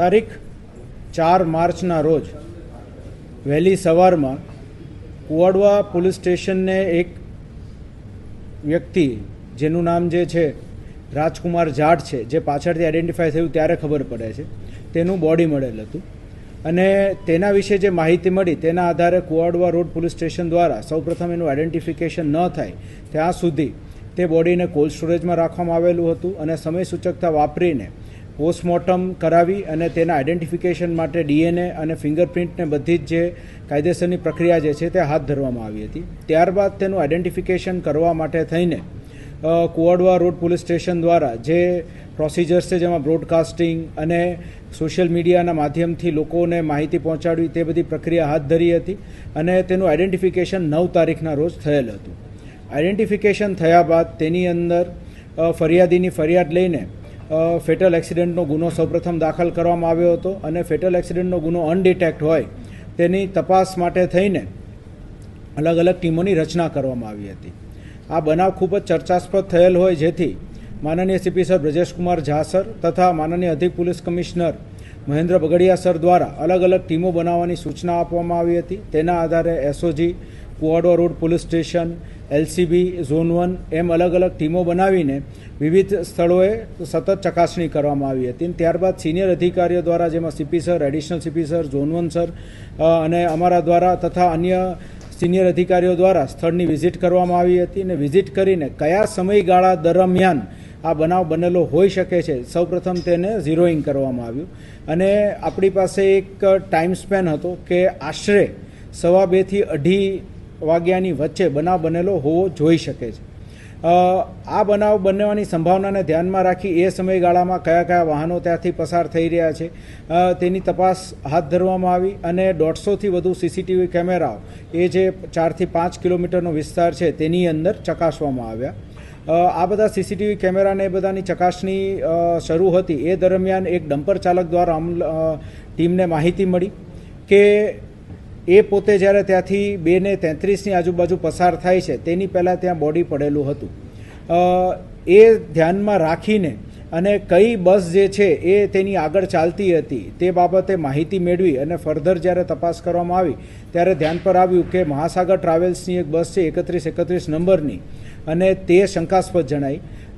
તારીખ ચાર માર્ચના રોજ વહેલી સવારમાં કુવાડવા પોલીસ સ્ટેશનને એક વ્યક્તિ, જેનું નામ જે છે, રાજકુમાર જાટ છે, જે પાછળથી આઈડેન્ટિફાય થયું ત્યારે ખબર પડે છે, તેનું બોડી મળેલ હતું. અને તેના વિશે જે માહિતી મળી, તેના આધારે કુવાડવા રોડ પોલીસ સ્ટેશન દ્વારા સૌપ્રથમ એનું આઈડેન્ટિફિકેશન ન થાય, ત્યાં સુધી તે બોડીને કોલ્ડ સ્ટોરેજમાં રાખવામાં આવેલું હતું અને સમય સૂચકતા વાપરીને પોસ્ટમોર્ટમ કરાવી અને તેના આઈડેન્ટિફિકેશન માટે ડીએનએ અને ફિંગરપ્રિન્ટને બધી જ જે કાયદેસરની પ્રક્રિયા જે છે તે હાથ ધરવામાં આવી હતી. ત્યારબાદ તેનું આઈડેન્ટિફિકેશન કરવા માટે થઈને કુવાડવા રોડ પોલીસ સ્ટેશન દ્વારા જે પ્રોસિજર્સ છે, જેમાં બ્રોડકાસ્ટિંગ અને સોશિયલ મીડિયાના માધ્યમથી લોકોને માહિતી પહોંચાડવી તે બધી પ્રક્રિયા હાથ ધરી હતી અને તેનું આઈડેન્ટિફિકેશન નવ તારીખના રોજ થયેલ હતું. આઈડેન્ટિફિકેશન થયા બાદ તેની અંદર ફરિયાદીની ફરિયાદ લઈને ફેટલ એક્સિડન્ટનો ગુનો સૌપ્રથમ દાખલ કરવામાં આવ્યો હતો અને ફેટલ એક્સિડન્ટનો ગુનો અનડિટેક્ટ હોય તેની તપાસ માટે થઈને અલગ અલગ ટીમોની રચના કરવામાં આવી હતી. આ બનાવ ખૂબ જ ચર્ચાસ્પદ થયેલ હોય જેથી માનનીય CP sir Brajeshkumar Jha sir તથા માનનીય અધિક police commissioner Mahendra Bagadia sir દ્વારા અલગ અલગ ટીમો બનાવવાની સૂચના આપવામાં આવી હતી. તેના આધારે SOG, Kuvadva road police station LCB zone one એમ અલગ અલગ ટીમો બનાવીને વિવિધ સ્થળોએ સતત ચકાસણી કરવામાં આવી હતી. ત્યારબાદ સિનિયર અધિકારીઓ દ્વારા, જેમાં CP sir, additional CP sir, zone one sir અને અમારા દ્વારા તથા અન્ય સિનિયર અધિકારીઓ દ્વારા સ્થળની વિઝિટ કરવામાં આવી હતી અને વિઝિટ કરીને કયા સમયગાળા દરમિયાન આ બનાવ બનેલો હોઈ શકે છે, સૌપ્રથમ તેને ઝીરોઈંગ કરવામાં આવ્યું. અને આપણી પાસે એક ટાઈમ સ્પેન હતો કે આશરે સવા બેથી અઢી વાગ્યાની વચ્ચે બનાવ બનેલો હોવો જોઈ શકે છે. આ બનાવ બનવાની સંભાવનાને ધ્યાનમાં રાખી એ સમયગાળામાં કયા કયા વાહનો ત્યાંથી પસાર થઈ રહ્યા છે તેની તપાસ હાથ ધરવામાં આવી અને દોઢસોથી વધુ સીસીટીવી કેમેરાઓ, એ જે ચારથી પાંચ કિલોમીટરનો વિસ્તાર છે તેની અંદર ચકાસવામાં આવ્યા. આ બધા સીસીટીવી કેમેરાને એ બધાની ચકાસણી શરૂ હતી. એ દરમિયાન એક ડમ્પર ચાલક દ્વારા ટીમને માહિતી મળી કે એ પોતે જ્યારે ત્યાંથી બે ને તેત્રીસની આજુબાજુ પસાર થાય છે, તેની પહેલાં ત્યાં બોડી પડેલું હતું. એ ધ્યાનમાં રાખીને અને કઈ બસ જે છે એ તેની આગળ ચાલતી હતી, તે બાબતે માહિતી મેળવી અને ફર્ધર જ્યારે તપાસ કરવામાં આવી, ત્યારે ધ્યાન પર આવ્યું કે મહાસાગર ટ્રાવેલ્સની એક બસ છે એકત્રીસ એકત્રીસ નંબરની અને તે શંકાસ્પદ જણાઈ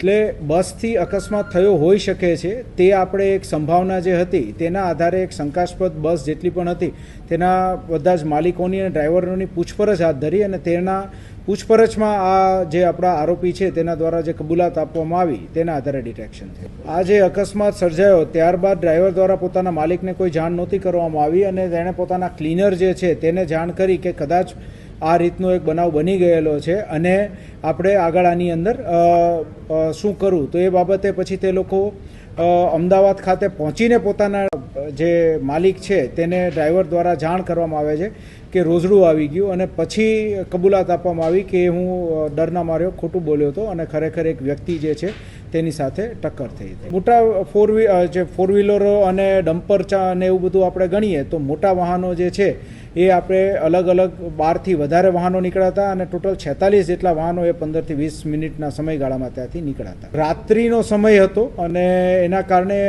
એટલે બસથી અકસ્માત થયો હોઈ શકે છે, તે આપણે એક સંભાવના જે હતી, તેના આધારે એક શંકાસ્પદ બસ જેટલી પણ હતી, તેના બધા જ માલિકોની અને ડ્રાઈવરોની પૂછપરછ હાથ ધરી અને તેના પૂછપરછમાં આ જે આપણા આરોપી છે, તેના દ્વારા જે કબૂલાત આપવામાં આવી, તેના આધારે ડિટેક્શન થયું. આ જે અકસ્માત સર્જાયો, ત્યારબાદ ડ્રાઈવર દ્વારા પોતાના માલિકને કોઈ જાણ નહોતી કરવામાં આવી અને તેણે પોતાના ક્લીનર જે છે, તેને જાણ કરી કે કદાચ આ રીતનો એક બનાવ બની ગયેલો છે અને આપણે આગળ આની અંદર શું કરવું તો એ બાબતે પછી તે લોકો અમદાવાદ ખાતે પહોંચીને પોતાના જે માલિક છે તેને ડ્રાઈવર દ્વારા જાણ કરવામાં આવે છે કે રોઝડું આવી ગયું અને પછી કબૂલાત આપવામાં આવી કે હું ડરના માર્યો, ખોટું બોલ્યો હતો અને ખરેખર એક વ્યક્તિ જે છે તેની સાથે ટક્કર થઈ હતી. મોટા ફોર જે ફોર વ્હીલરો અને ડમ્પર ચા અને એવું બધું આપણે ગણીએ તો મોટા વાહનો જે છે એ આપણે અલગ અલગ બારથી વધારે વાહનો નીકળ્યા અને ટોટલ છેતાલીસ જેટલા વાહનો એ પંદરથી વીસ મિનિટના સમયગાળામાં ત્યાંથી નીકળ્યા હતા રાત્રિનો સમય હતો અને એના કારણે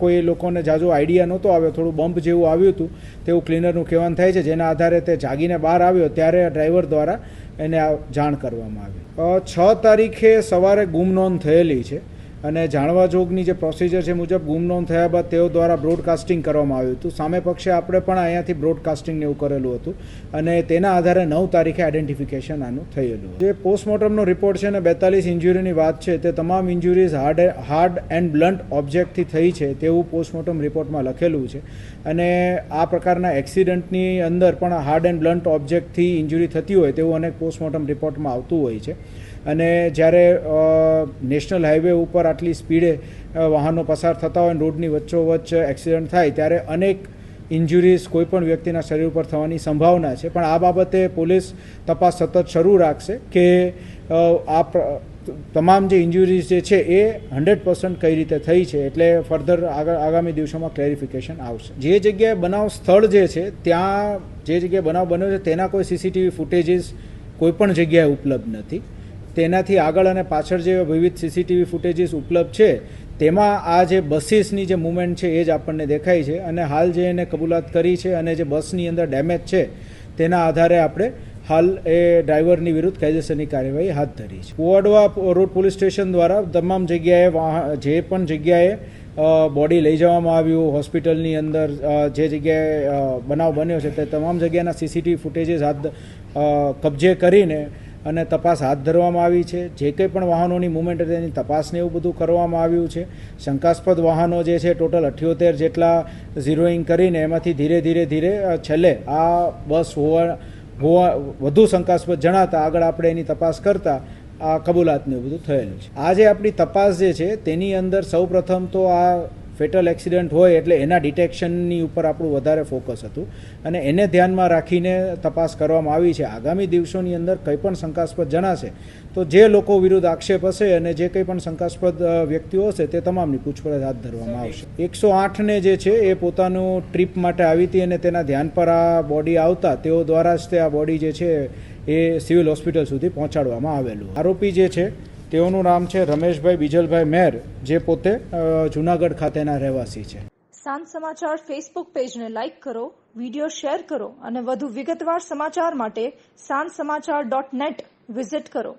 કોઈ લોકોને જાજો આઈડિયા નહોતો આવ્યો. થોડું બમ્પ જેવું આવ્યું હતું, તેવું ક્લીનરનું કહેવાનું થાય છે. જેના આધારે તે જાગીને બહાર આવ્યો, ત્યારે ડ્રાઈવર દ્વારા એને જાણ કરવામાં આવી. છ તારીખે સવારે ગુમ નોંધ થયેલી છે. અને જાણવા જોગની જે પ્રોસિજર છે મુજબ ગુમ નોંધ થયા બાદ તેઓ દ્વારા બ્રોડકાસ્ટિંગ કરવામાં આવ્યું હતું. સામે પક્ષે આપણે પણ અહીંયાથી બ્રોડકાસ્ટિંગ ને એવું કરેલું હતું અને તેના આધારે નવ તારીખે આઈડેન્ટિફિકેશન આનું થયેલું જે પોસ્ટમોર્ટમનો રિપોર્ટ છે ને બેતાલીસ ઇન્જુરીની વાત છે, તે તમામ injuries hard hard and blunt ઓબ્જેક્ટથી થઈ છે તેવું પોસ્ટમોર્ટમ રિપોર્ટમાં લખેલું છે. અને આ પ્રકારના એક્સિડન્ટની અંદર પણ હાર્ડ એન્ડ બ્લન્ટ ઓબ્જેક્ટથી ઇન્જુરી થતી હોય તેવું અનેક પોસ્ટમોર્ટમ રિપોર્ટમાં આવતું હોય છે. અને જ્યારે નેશનલ હાઈવે ઉપર આટલી સ્પીડે વાહનો પસાર થતા હોય રોડની વચ્ચોવચ્ચ એક્સિડન્ટ થાય ત્યારે અનેક ઇન્જુરીઝ કોઈ પણ વ્યક્તિના શરીર ઉપર થવાની સંભાવના છે. પણ આ બાબતે પોલીસ તપાસ સતત શરૂ રાખશે કે આ તમામ જે ઇન્જુરીઝ જે છે એ હંડ્રેડ પર્સન્ટ કઈ રીતે થઈ છે એટલે ફર્ધર આગળ, આગામી દિવસોમાં ક્લેરિફિકેશન આવશે. જે જગ્યાએ બનાવ સ્થળ જે છે, ત્યાં જે જગ્યાએ બનાવ બન્યો છે, તેના કોઈ સીસીટીવી ફૂટેજીસ કોઈ પણ જગ્યાએ ઉપલબ્ધ નથી. તેનાથી આગળ અને પાછળ જે વિવિધ સીસીટીવી ફૂટેજીસ ઉપલબ્ધ છે, તેમાં આ જે બસીસની જે મુવમેન્ટ છે એ જ આપણને દેખાય છે અને હાલ જે એને કબૂલાત કરી છે અને જે બસની અંદર ડેમેજ છે, તેના આધારે આપણે હાલ એ ડ્રાઈવરની વિરુદ્ધ કાયદેસરની કાર્યવાહી હાથ ધરી છે. કુવાડવા રોડ પોલીસ સ્ટેશન દ્વારા તમામ જગ્યાએ જે પણ જગ્યાએ બોડી લઈ જવામાં આવ્યું હોસ્પિટલની અંદર જે જગ્યાએ બનાવ બન્યો છે તે તમામ જગ્યાના સીસીટીવી ફૂટેજીસ હાથ કબજે કરીને અને તપાસ હાથ ધરવામાં આવી છે. જે કંઈ પણ વાહનોની મુવમેન્ટ હતી તેની તપાસને એવું બધું કરવામાં આવ્યું છે. શંકાસ્પદ વાહનો જે છે ટોટલ અઠ્યોતેર જેટલા ઝીરોઈંગ કરીને એમાંથી ધીરે ધીરે ધીરે છેલ્લે આ બસ હોવા હોવા, વધુ શંકાસ્પદ જણાતા આગળ આપણે એની તપાસ કરતા આ કબૂલાતને એવું બધું થયેલું છે. આજે આપણી તપાસ જે છે તેની અંદર સૌપ્રથમ તો આ ફેટલ એક્સિડન્ટ હોય એટલે એના ડિટેક્શનની ઉપર આપણું વધારે ફોકસ હતું. અને એને ધ્યાનમાં રાખીને તપાસ કરવામાં આવી છે. આગામી દિવસોની અંદર કંઈ પણ શંકાસ્પદ જણાશે તો જે લોકો વિરુદ્ધ આક્ષેપ હશે અને જે કંઈ પણ શંકાસ્પદ વ્યક્તિઓ હશે તે તમામની પૂછપરછ હાથ ધરવામાં આવશે. એકસો આઠને જે છે એ પોતાનું ટ્રીપ માટે આવી હતી અને તેના ધ્યાન પર આ બોડી આવતા તેઓ દ્વારા જ તે આ બોડી જે છે એ સિવિલ હોસ્પિટલ સુધી પહોંચાડવામાં આવેલું. આરોપી જે છે તેઓનું નામ છે રમેશભાઈ બીજલભાઈ મેર, જે પોતે જુનાગઢ ખાતેના રહેવાસી છે. સાંજ સમાચાર ફેસબુક પેજને લાઇક કરો વિડિયો શેર કરો અને વધુ વિગતવાર સમાચાર માટે સાંજ સમાચાર ડોટ નેટ વિઝિટ કરો.